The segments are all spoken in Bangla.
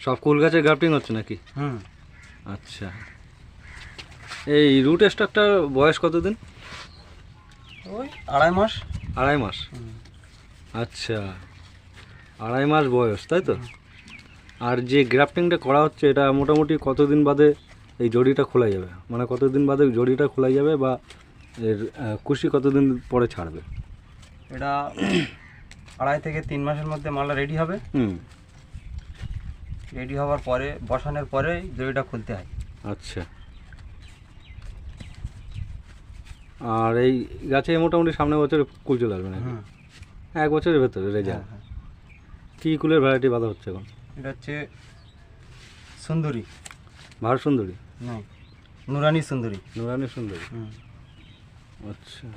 সব কুল গাছের গ্রাফটিং হচ্ছে নাকি? হুম। আচ্ছা। এই রুট স্টকটার বয়স কতদিন? ওই আড়াই মাস। আড়াই মাস। আচ্ছা। আড়াই মাস বয়স তাই তো? আর যে গ্রাফটিংটা করা হচ্ছে এটা মোটামুটি কতদিন বাদে এই জড়িটা খোলা যাবে? মানে কতদিন বাদে জড়িটা খোলা যাবে বা এর কুশি কতদিন পরে ছাড়বে? এটা আড়াই থেকে তিন মাসের মধ্যে মালটা রেডি হবে। হুম। রেডি হওয়ার পরে বসানোর পরে দড়িটা খুলতে হয়। আচ্ছা। আর এই গাছে মোটামুটি সামনে বছরে কুল চলে আসবে নাকি? হুম। এক বছরের ভেতরে রেজাল্ট। হ্যাঁ, হ্যাঁ। কী কুলের ভ্যারাইটি বাঁধা হচ্ছে এখন? এটা হচ্ছে সুন্দরী। ভারত সুন্দরী? নয় নুরানি সুন্দরী। নুরানি সুন্দরী। আচ্ছা।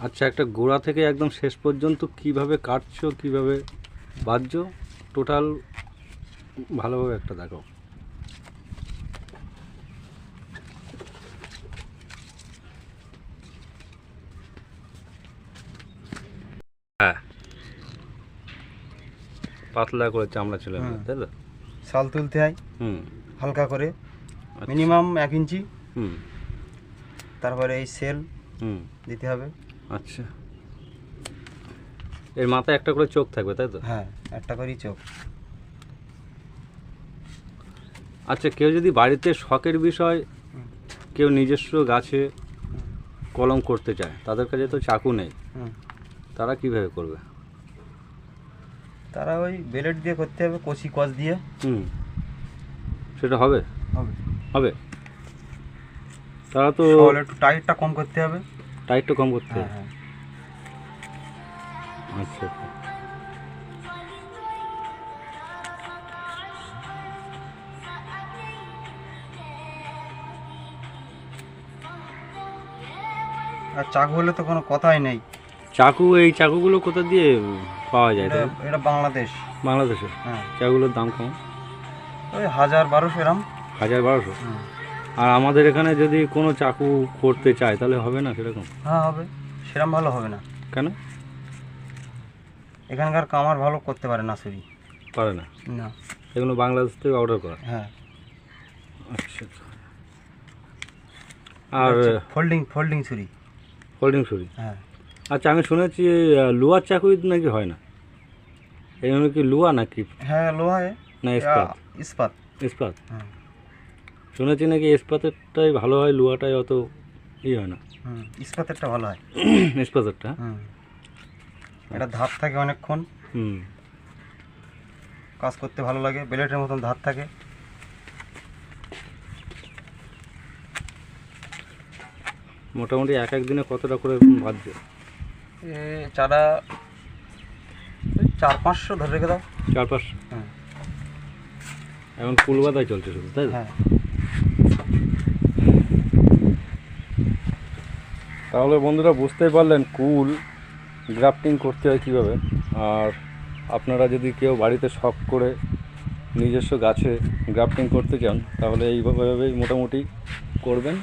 আচ্ছা একটা গোড়া থেকে একদম শেষ পর্যন্ত কীভাবে কাটছো কীভাবে বাঁধছো টোটাল ভালোভাবে একটা দেখো। হ্যাঁ। পাতলা করে চামড়া ছিল। তাই তো? শাল তুলতে হয়। হুম। হালকা করে। আচ্ছা। মিনিমাম এক ইঞ্চি। হুম। তারপরে এই সেল হুম। দিতে হবে। আচ্ছা। এর মাথায় একটা করে চোখ থাকবে তাই তো? হ্যাঁ একটা করেই চোখ। আচ্ছা কেউ যদি বাড়িতে শখের বিষয় কেউ নিজস্ব গাছে কলম করতে চায় তাদের কাছে তো চাকু নেই তারা কীভাবে করবে? তারা ওই বেলেট দিয়ে করতে হবে কষি কষ দিয়ে। হুম। সেটা হবে? হবে। হবে। তারা তো টাইটটা কম করতে হবে। টাইটটা কম করতে? হ্যাঁ হ্যাঁ। আচ্ছা আচ্ছা। আর চাকু হলে তো কোনো কথাই নেই। চাকু এই চাকুগুলো কোথা দিয়ে পাওয়া যায় এটা এটা বাংলাদেশ। বাংলাদেশে? হ্যাঁ। চাকুগুলোর দাম কম? ওই হাজার বারোশো এরম হাজার বারোশো? হুম। আর আমাদের এখানে যদি কোনো চাকু করতে চায় তাহলে হবে না সেরকম? হ্যাঁ হবে। সেরকম ভালো হবে না। কেন? এখানকার কামার ভালো করতে পারে না শুধু পারে না? না। এগুলো বাংলাদেশ থেকে অর্ডার করা। হ্যাঁ। আচ্ছা আচ্ছা। আর ফোল্ডিং ফোল্ডিং ছুরি। ফোল্ডিং ছুরি? হ্যাঁ। আচ্ছা আমি শুনেছি লোহার চাকুই নাকি হয় না? এগুলো কি লোহা নাকি? হ্যাঁ লোহায় না ইস্পাত? ইস্পাত। ইস্পাত? হ্যাঁ। শুনেছি নাকি ইস্পাতেরটাই ভালো হয় লোহাটাই অত ই হয় না। হুম ইস্পাতেরটা ভালো হয়। ইস্পাতেরটা হুম এটা ধার থাকে অনেকক্ষণ। হুম। কাজ করতে ভালো লাগে বেলেটের মতন ধার থাকে। মোটামুটি এক এক দিনে কতটা করে বাঁধছে এ চারা চার পাঁচশো ধরে রেখে দাও। চার পাঁচশো? হ্যাঁ। এখন কুল বাঁধাই চলছে শুধু তাই হ্যাঁ। তাহলে বন্ধুরা বুঝতেই পারলেন কুল গ্রাফটিং করতে হয় কীভাবে। আর আপনারা যদি কেউ বাড়িতে শখ করে নিজস্ব গাছে গ্রাফটিং করতে চান, তাহলে এইভাবেই মোটামুটি করবেন।